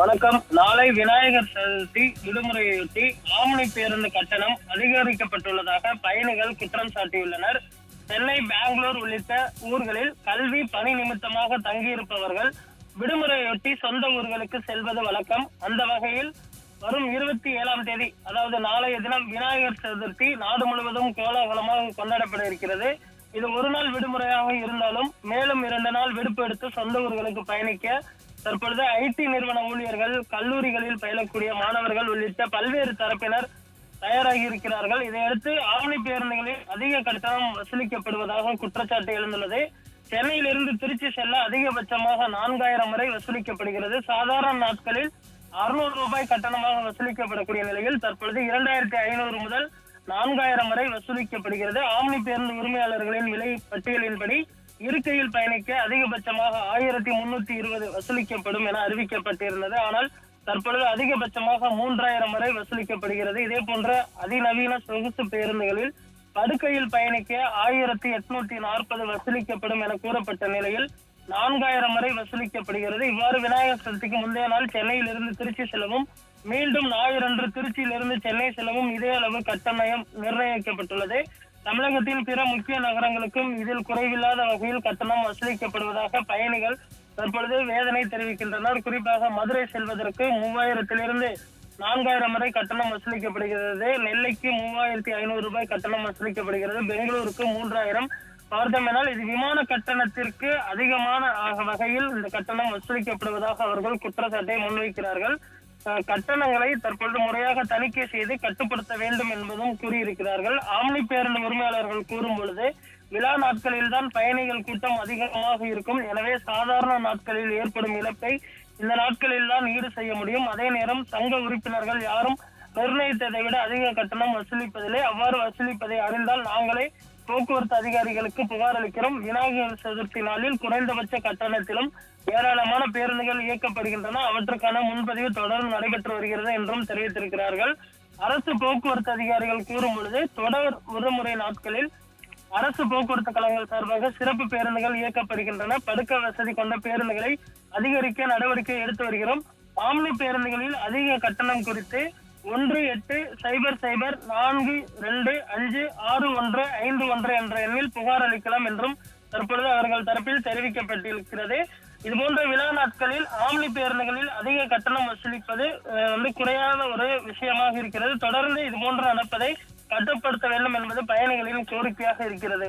வணக்கம். நாளை விநாயகர் சதுர்த்தி விடுமுறையொட்டி ஆம்னி பேருந்து கட்டணம் அதிகரிக்கப்பட்டுள்ளதாக பயணிகள் குற்றம் சாட்டியுள்ளனர். சென்னை பெங்களூர் உள்ளிட்ட ஊர்களில் கல்வி பணி நிமித்தமாக தங்கியிருப்பவர்கள் விடுமுறையொட்டி சொந்த ஊர்களுக்கு செல்வது வழக்கம். அந்த வகையில் வரும் இருபத்தி ஏழாம் தேதி அதாவது நாளைய தினம் விநாயகர் சதுர்த்தி நாடு முழுவதும் கோலாகலமாக கொண்டாடப்பட இருக்கிறது. இது ஒரு நாள் விடுமுறையாக இருந்தாலும் மேலும் இரண்டு நாள் விடுப்பு எடுத்து சொந்த ஊர்களுக்கு பயணிக்க தற்பொழுது ஐடி நிறுவன ஊழியர்கள் கல்லூரிகளில் பயிலக்கூடிய மாணவர்கள் உள்ளிட்ட பல்வேறு தரப்பினர் தயாராகி இருக்கிறார்கள். இதையடுத்து ஆவணி பேருந்துகளில் அதிக கட்டணம் வசூலிக்கப்படுவதாக குற்றச்சாட்டு எழுந்துள்ளது. சென்னையிலிருந்து திருச்சி செல்ல அதிகபட்சமாக நான்காயிரம் வரை வசூலிக்கப்படுகிறது. சாதாரண நாட்களில் அறுநூறு ரூபாய் கட்டணமாக வசூலிக்கப்படக்கூடிய நிலையில் தற்பொழுது இரண்டாயிரத்தி ஐநூறு முதல் நான்காயிரம் வரை வசூலிக்கப்படுகிறது. ஆம்னி பேருந்து உரிமையாளர்களின் விலை பட்டியலின்படி இருக்கையில் பயணிக்க அதிகபட்சமாக ஆயிரத்தி முன்னூத்தி இருபது வசூலிக்கப்படும் என அறிவிக்கப்பட்டிருந்தது. ஆனால் தற்பொழுது அதிகபட்சமாக மூன்றாயிரம் வரை வசூலிக்கப்படுகிறது. இதே போன்ற அதிநவீன சொகுசு பேருந்துகளில் படுக்கையில் பயணிக்க ஆயிரத்தி எட்நூத்தி நாற்பது வசூலிக்கப்படும் என கூறப்பட்ட நிலையில் நான்காயிரம் வரை வசூலிக்கப்படுகிறது. இவ்வாறு விநாயகர் சதுர்த்திக்கு முந்தைய நாள் சென்னையில் இருந்து திருச்சி செல்லவும் மீண்டும் ஞாயிறன்று திருச்சியிலிருந்து சென்னை செல்லவும் இதே அளவு கட்டணம் நிர்ணயிக்கப்பட்டுள்ளது. தமிழகத்தின் பிற முக்கிய நகரங்களுக்கும் இதில் குறைவில்லாத வகையில் கட்டணம் வசூலிக்கப்படுவதாக பயணிகள் தற்பொழுது வேதனை தெரிவிக்கின்றனர். குறிப்பாக மதுரை செல்வதற்கு மூவாயிரத்திலிருந்து நான்காயிரம் வரை கட்டணம் வசூலிக்கப்படுகிறது. நெல்லைக்கு மூவாயிரத்தி ஐநூறு ரூபாய் கட்டணம் வசூலிக்கப்படுகிறது. பெங்களூருக்கு மூன்றாயிரம். பார்த்தோமெனால் இது விமான கட்டணத்திற்கு அதிகமான ஆக வகையில் இந்த கட்டணம் வசூலிக்கப்படுவதாக அவர்கள் குற்றச்சாட்டை முன்வைக்கிறார்கள். கட்டணங்களை தற்பொழுது முறையாக தணிக்கை செய்து கட்டுப்படுத்த வேண்டும் என்பதும் கூறியிருக்கிறார்கள். ஆம்னி பேருந்து உரிமையாளர்கள் கூறும் பொழுது விழா நாட்களில் தான் பயணிகள் கூட்டம் அதிகமாக இருக்கும். எனவே சாதாரண நாட்களில் ஏற்படும் இழப்பை இந்த நாட்களில் தான் ஈடு செய்ய முடியும். அதே நேரம் சங்க உறுப்பினர்கள் யாரும் நிர்ணயித்ததை விட அதிக கட்டணம் வசூலிப்பதில்லை. அவ்வாறு வசூலிப்பதை அறிந்தால் நாங்களே போக்குவரத்து அதிகாரிகளுக்கு புகார் அளிக்கிறோம். விநாயகர் சதுர்த்தி நாளில் குறைந்தபட்ச கட்டணத்திலும் ஏராளமான பேருந்துகள் இயக்கப்படுகின்றன. அவற்றுக்கான முன்பதிவு தொடர்ந்து நடைபெற்று வருகிறது என்றும் தெரிவித்திருக்கிறார்கள். அரசு போக்குவரத்து அதிகாரிகள் கூறும் பொழுது தொடர் விடுமுறை நாட்களில் அரசு போக்குவரத்து கழகங்கள் சார்பாக சிறப்பு பேருந்துகள் இயக்கப்படுகின்றன. படுக்க வசதி கொண்ட பேருந்துகளை அதிகரிக்க நடவடிக்கை எடுத்து வருகிறோம். ஆம்னி பேருந்துகளில் அதிக கட்டணம் குறித்து ஒன்று எட்டு சைபர் சைபர் நான்கு ரெண்டு அஞ்சு ஆறு ஒன்று ஐந்து ஒன்று என்ற எண்ணில் புகார் அளிக்கலாம் என்றும் தற்பொழுது அவர்கள் தரப்பில் தெரிவிக்கப்பட்டிருக்கிறது. இதுபோன்ற விழா நாட்களில் ஆம்னி பேருந்துகளில் அதிக கட்டணம் வசூலிப்பது அஹ், வந்து குறையாத ஒரு விஷயமாக இருக்கிறது. தொடர்ந்து இது போன்று நடப்பதை கட்டுப்படுத்த வேண்டும் என்பது பயணிகளின் கோரிக்கையாக இருக்கிறது.